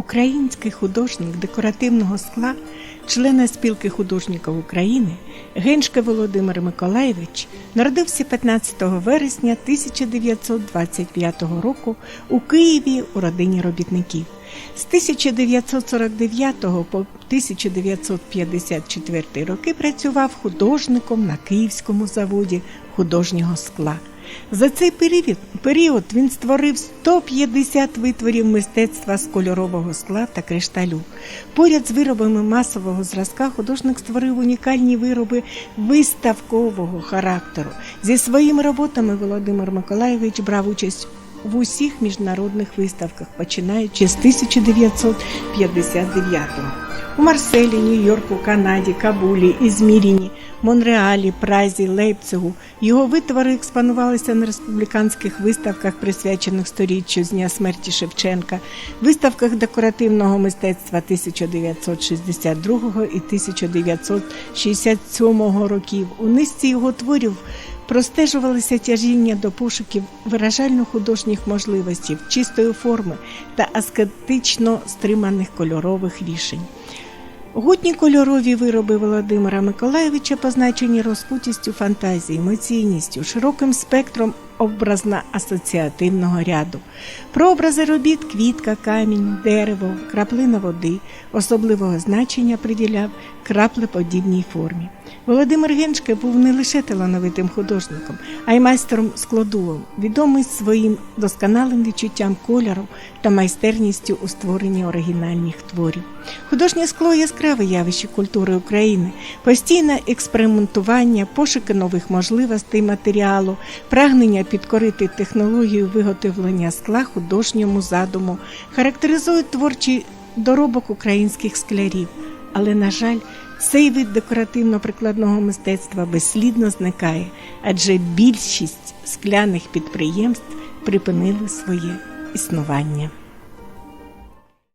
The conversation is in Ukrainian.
Український художник декоративного скла, члена спілки художників України Геншка Володимир Миколаєвич народився 15 вересня 1925 року у Києві у родині робітників. З 1949 по 1954 роки працював художником на Київському заводі художнього скла. За цей період, він створив 150 витворів мистецтва з кольорового скла та кришталю. Поряд з виробами масового зразка художник створив унікальні вироби виставкового характеру. Зі своїми роботами Володимир Миколаєвич брав участь в усіх міжнародних виставках, починаючи з 1959-го. У Марселі, Нью-Йорку, Канаді, Кабулі, Ізміріні, Монреалі, Празі, Лейпцигу його витвори експонувалися на республіканських виставках, присвячених сторіччю з дня смерті Шевченка, виставках декоративного мистецтва 1962 і 1967 років. У низці його творів простежувалися тяжіння до пошуків виражально-художніх можливостей, чистої форми та аскетично стриманих кольорових рішень. Гутні кольорові вироби Володимира Миколаєвича позначені розкутістю фантазії, емоційністю, широким спектром образно-асоціативного ряду. Прообрази робіт квітка, камінь, дерево, краплина води особливого значення приділяв краплеподібній формі. Володимир Геншке був не лише талановитим художником, а й майстером складувом, відомий своїм досконалим відчуттям кольору та майстерністю у створенні оригінальних творів. Художнє скло яскраве явище культури України, постійне експериментування, пошуки нових можливостей матеріалу, прагнення підкорити технологію виготовлення скла художньому задуму, характеризують творчий доробок українських склярів. Але, на жаль, цей вид декоративно-прикладного мистецтва безслідно зникає, адже більшість скляних підприємств припинили своє існування.